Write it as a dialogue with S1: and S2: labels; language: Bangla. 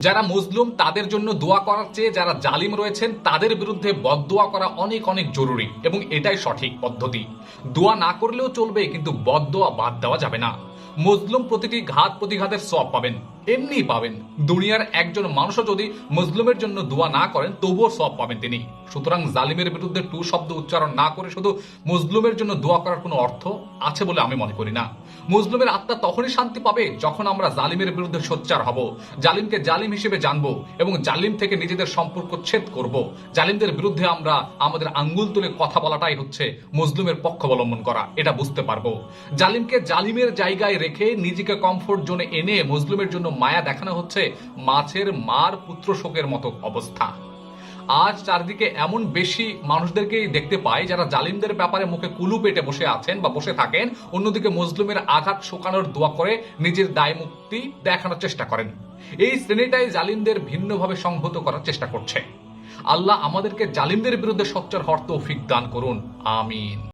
S1: যারা মুসলিম, তাদের জন্য দোয়া করার চেয়ে যারা জালিম রয়েছেন, তাদের বিরুদ্ধে বদদোয়া করা অনেক অনেক জরুরি এবং এটাই সঠিক পদ্ধতি। দোয়া না করলেও চলবে, কিন্তু বদদোয়া বাদ দেওয়া যাবে না। মুসলিম প্রতিটি ঘাত প্রতিঘাতের সব পাবেন। এমনিই পাবেন। দুনিয়ার একজন মানুষও যদি মুসলিমের জন্য দোয়া না করেন, তবুও সব পাবেন তিনি। সুতরাং জালিমের বিরুদ্ধে টু শব্দ উচ্চারণ না করে শুধু মুসলিমের জন্য দোয়া করার কোনো অর্থ আছে বলে আমি মনে করি না। মুসলিমের আত্মা তখনই শান্তি পাবে যখন আমরা জালিমের বিরুদ্ধে সোচ্চার হব, জালিমকে জালিম হিসেবে জানব এবং জালিম থেকে নিজেদের সম্পর্ক ছেদ করব। জালিমদের বিরুদ্ধে আমরা আমাদের আঙ্গুল তুলে কথা বলাটাই হচ্ছে মুসলিমের পক্ষ অবলম্বন করা, এটা বুঝতে পারব। জালিমকে জালিমের জায়গায় রেখে নিজেকে কমফোর্ট জোনে এনে মুসলিমের জন্য মায়া দেখানো হচ্ছে মাছের মার পুত্র শোকের মতো অবস্থা। আজ চারদিকে এমন বেশি মানুষদেরকেই দেখতে পাই যারা জালিমদের ব্যাপারে মুখে কুলু পেটে বসে আছেন বা বসে থাকেন, অন্যদিকে মুসলিমের আঘাত শোকানোর দোয়া করে নিজের দায় মুক্তি দেখানোর চেষ্টা করেন। এই শ্রেণীটাই জালিমদের ভিন্নভাবে সংহত করার চেষ্টা করছে। আল্লাহ আমাদেরকে জালিমদের বিরুদ্ধে সচ্চার হওয়ার তৌফিক দান করুন। আমিন।